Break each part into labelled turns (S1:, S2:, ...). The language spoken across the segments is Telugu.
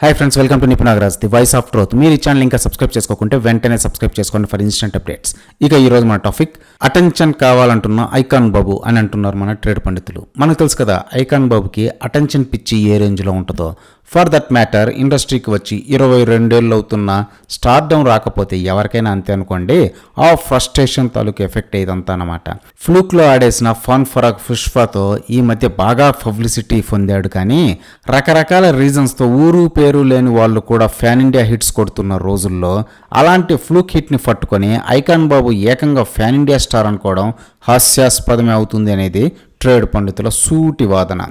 S1: Hi friends welcome to Nipunagaraj the voice of truth మీరు ఈ ఛానల్ ఇంకా సబ్స్క్రైబ్ చేసుకోకుంటే వెంటనే సబ్స్క్రైబ్ చేసుకోండి ఫర్ ఇన్స్టెంట్ అప్డేట్స్ ఇక ఈ రోజు మన టాపిక్ అటెన్షన్ కావాలంటున్న ఐకాన్ బాబు అని అంటున్నారు మన ట్రేడ్ పండితులు. మనకు తెలుసు కదా ఐకాన్ బాబుకి అటెన్షన్ పిచ్చి ఏ రేంజ్లో ఉంటుందో? ఫర్ దట్ మ్యాటర్ ఇండస్ట్రీకి వచ్చి ఇరవై రెండేళ్ళు అవుతున్న స్టార్డమ్ రాకపోతే ఎవరికైనా అంతే అనుకోండి ఆ ఫ్రస్ట్రేషన్ తాలూకు ఎఫెక్ట్ ఇదంతా అనమాట ఫ్లూక్లో ఆడేసిన ఫన్ ఫరాక్ పుష్పతో ఈ మధ్య బాగా పబ్లిసిటీ పొందాడు కానీ రకరకాల రీజన్స్తో ఊరు పేరు లేని వాళ్ళు కూడా ఫ్యాన్ ఇండియా హిట్స్ కొడుతున్న రోజుల్లో అలాంటి ఫ్లూక్ హిట్ని పట్టుకొని ఐకాన్ బాబు ఏకంగా ఫ్యాన్ ఇండియా స్టార్ అనుకోవడం హాస్యాస్పదమే అవుతుంది అనేది ట్రేడ్ పండితుల సూటి వాదన.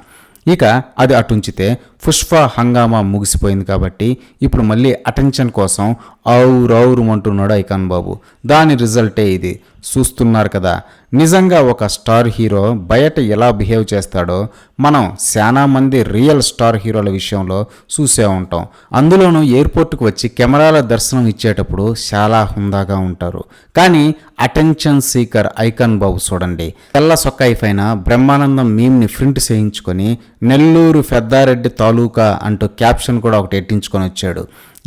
S1: ఇక అది అటుంచితే పుష్ప హంగామా ముగిసిపోయింది కాబట్టి ఇప్పుడు మళ్ళీ అటెన్షన్ కోసం ఔరౌరు అంటున్నాడు ఐకాన్ బాబు. దాని రిజల్టే ఇది. చూస్తున్నారు కదా. నిజంగా ఒక స్టార్ హీరో బయట ఎలా బిహేవ్ చేస్తాడో మనం చాలా మంది రియల్ స్టార్ హీరోల విషయంలో చూసే ఉంటాం. అందులోనూ ఎయిర్పోర్ట్కి వచ్చి కెమెరాల దర్శనం ఇచ్చేటప్పుడు చాలా హుందాగా ఉంటారు. కానీ అటెన్షన్ సీకర్ ఐకాన్ బాబు చూడండి. తెల్ల సొక్కాయి పైన బ్రహ్మానందం మీమ్ని ప్రింట్ చేయించుకొని నెల్లూరు పెద్దారెడ్డి తాలూకా అంటూ క్యాప్షన్ కూడా ఒకటి ఎట్టించుకొని వచ్చాడు.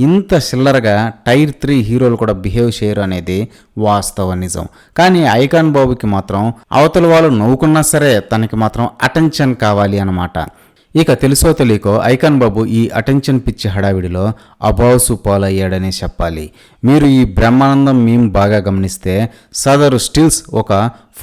S1: ఇంత చిల్లరగా టైర్ త్రీ హీరోలు కూడా బిహేవ్ చేయరు అనేది వాస్తవ నిజం. కానీ ఐకాన్ బాబుకి మాత్రం అవతల వాళ్ళు నవ్వుకున్నా సరే తనకి మాత్రం అటెన్షన్ కావాలి అన్నమాట. ఇక తెలుసో తెలియకో ఐకాన్ బాబు ఈ అటెన్షన్ పిచ్చి హడావిడిలో అబావుసు పాలయ్యాడనే చెప్పాలి. మీరు ఈ బ్రహ్మానందం మేము బాగా గమనిస్తే సదరు స్టిల్స్ ఒక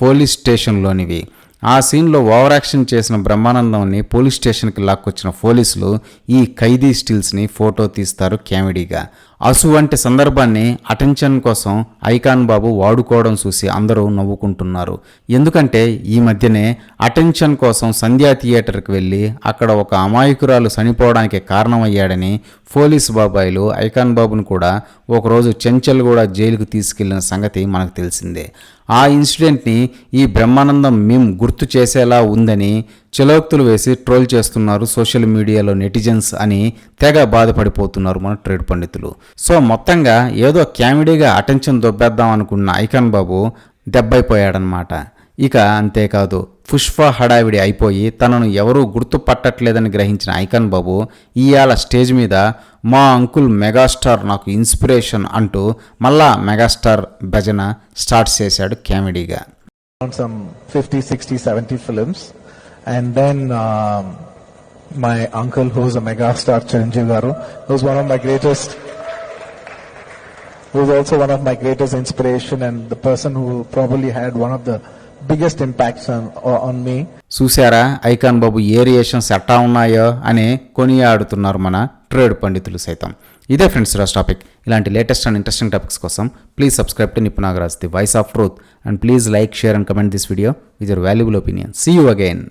S1: పోలీస్ స్టేషన్లోనివి. ఆ సీన్లో ఓవర్ యాక్షన్ చేసిన బ్రహ్మానందంని పోలీస్ స్టేషన్కి లాక్కొచ్చిన పోలీసులు ఈ ఖైదీ స్టిల్స్ని ఫోటో తీస్తారు కామెడీగా అసువంటి సందర్భాన్ని అటెన్షన్ కోసం ఐకాన్ బాబు వాడుకోవడం చూసి అందరూ నవ్వుకుంటున్నారు. ఎందుకంటే ఈ మధ్యనే అటెన్షన్ కోసం సంధ్యా థియేటర్కి వెళ్ళి అక్కడ ఒక అమాయకురాలు చనిపోవడానికి కారణమయ్యాడని పోలీస్ బాబాయిలు ఐకాన్ బాబును కూడా ఒకరోజు చెంచల్ కూడా జైలుకు తీసుకెళ్ళిన సంగతి మనకు తెలిసిందే. ఆ ఇన్సిడెంట్ని ఈ బ్రహ్మానందం మిమ్ గుర్తు చేసేలా ఉందని చిలోక్తులు వేసి ట్రోల్ చేస్తున్నారు సోషల్ మీడియాలో నెటిజన్స్ అని తెగ బాధపడిపోతున్నారు మన ట్రేడ్ పండితులు. సో మొత్తంగా ఏదో కామెడీగా అటెన్షన్ దొబ్బేద్దాం అనుకున్న ఐకాన్ బాబు దెబ్బైపోయాడనమాట ఇక అంతేకాదు పుష్ప హడావిడి అయిపోయి తనను ఎవరూ గుర్తుపట్టట్లేదని గ్రహించిన ఐకాన్ బాబు ఇవాళ స్టేజ్ మీద మా అంకుల్ మెగాస్టార్ నాకు ఇన్స్పిరేషన్ అంటూ మళ్ళా మెగాస్టార్ భజన స్టార్ట్ చేశాడు కామెడీగా
S2: on some 50, 60, 70 films. And then um, my uncle, who's a megastar, Chiranjeev Garu, who's one of my greatest, who's also one of my greatest inspiration and the person who probably had one of the biggest impacts on me చూసారా
S1: చూశారా? ఐకాన్ బాబు ఏ రియేషన్స్ ఎట్టా ఉన్నాయో అని కొనియాడుతున్నారు మన ట్రేడ్ పండితులు సైతం. ఇదే ఫ్రెండ్స్ ఈరోజు టాపిక్. ఇలాంటి లేటెస్ట్ అండ్ ఇంట్రెస్టింగ్ టాపిక్స్ కోసం please subscribe to Nipunagaraj the voice of truth and please like share and comment this video with your valuable opinion see you again